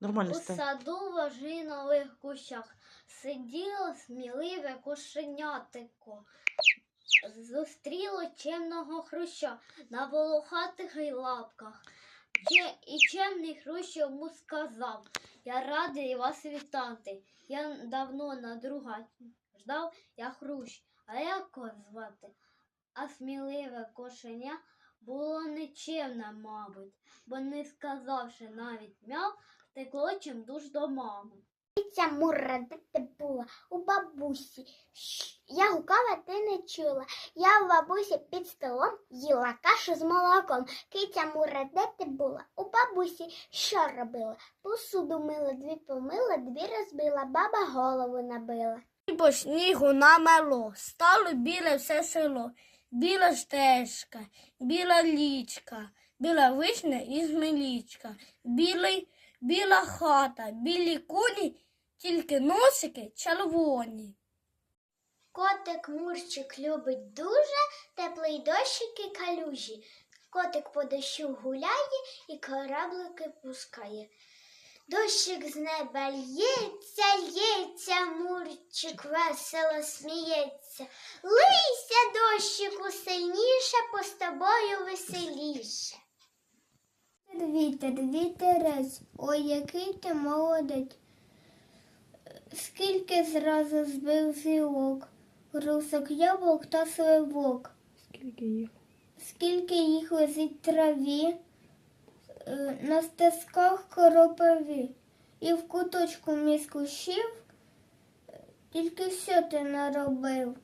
Нормально У стай. саду в ожинових кущах сиділо сміливе кошенятико. Зустріло чемного хруща на волохатих лапках. Че- І чемний хрущ йому сказав, я радий вас вітати. Я давно на друга ждав, я хрущ, а як звати? А сміливе кошеня було нечемне, мабуть, бо не сказавши навіть мяв, текло чим душ до мами. Ця мурра, де ти була? У бабусі. Я гукала, ти не чула. Я у бабусі під столом їла кашу з молоком. Киця мурра, де ти була? У бабусі що робила? Посуду мила, дві помила, дві розбила, баба голову набила. Бо снігу намело, стало біле все село, біла стежка, біла лічка, біла вишня і змелічка, білий, біла хата, білі куні, тільки носики червоні. Котик Мурчик любить дуже теплий дощик і калюжі. Котик по дощу гуляє і кораблики пускає. Дощик з неба лється, лється, Мурчик весело сміється. Лийся, дощику, сильніше, по з тобою веселіше. Вітер, вітерець, ой, який ти молодець. Скільки зразу збив зілок, грусок яблук та сливок. Скільки їх? Скільки їх лежить траві, е, на стежках кропиві, і в куточку між кущів тільки що ти наробив.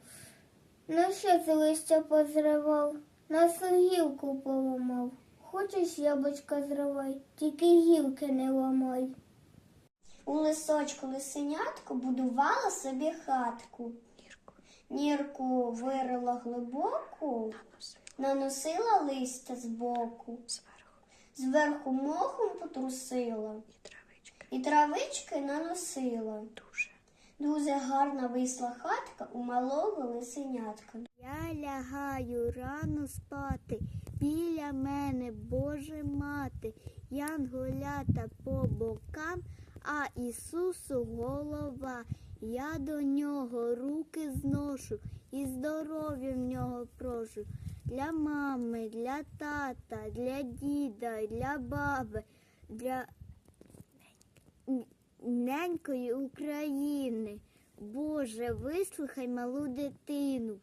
На що з листя позривав, на гілку поламав. Хочеш яблучка зривай, тільки гілки не ламай. У лисочку лисенятко будувала собі хатку. Нірку. Вирила глибоку, наносила. листя збоку, зверху. Мохом потрусила. І травички. Наносила. Дуже гарна вийшла хатка у малого лисенятка. Я лягаю рано спати, біля мене Боже мати, янголята по бокам, а Ісусу голова. Я до нього руки зношу і здоров'я в нього прошу. Для мами, для тата, для діда, для баби, для ненької України. Боже, вислухай малу дитину.